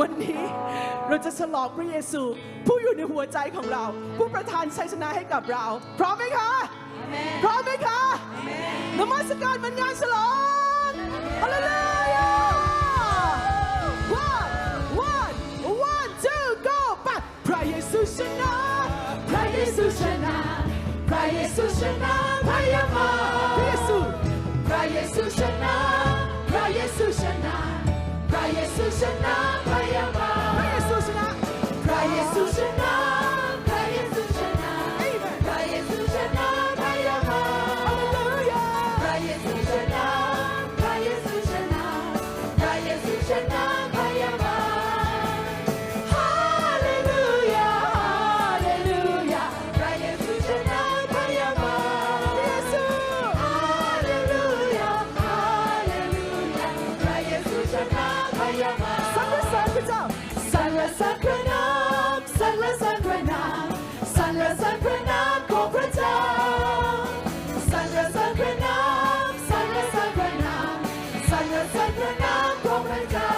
วันนี้เราจะฉลองพระเยซู ผู้อยู่ในหัวใจของเรา ผู้ประทานชัยชนะให้กับเรา พร้อมไหมคะ พร้อมไหมคะนมัสการบรรยายฉลองฮาเลลูยา one one one two go ไปพระเยซูชนะพระเยซูชนะพระเยซูชนะพระยามาพระเยซูพระเยซูชนะพระเยซูชนะพระเยซูชนะ up. Sarla Sakranam, Sarla Sakranam, Sarla Sakranam, Kopratam. Sarla Sakranam, Sarla Sakranam, Sarla Sakranam, Kopratam.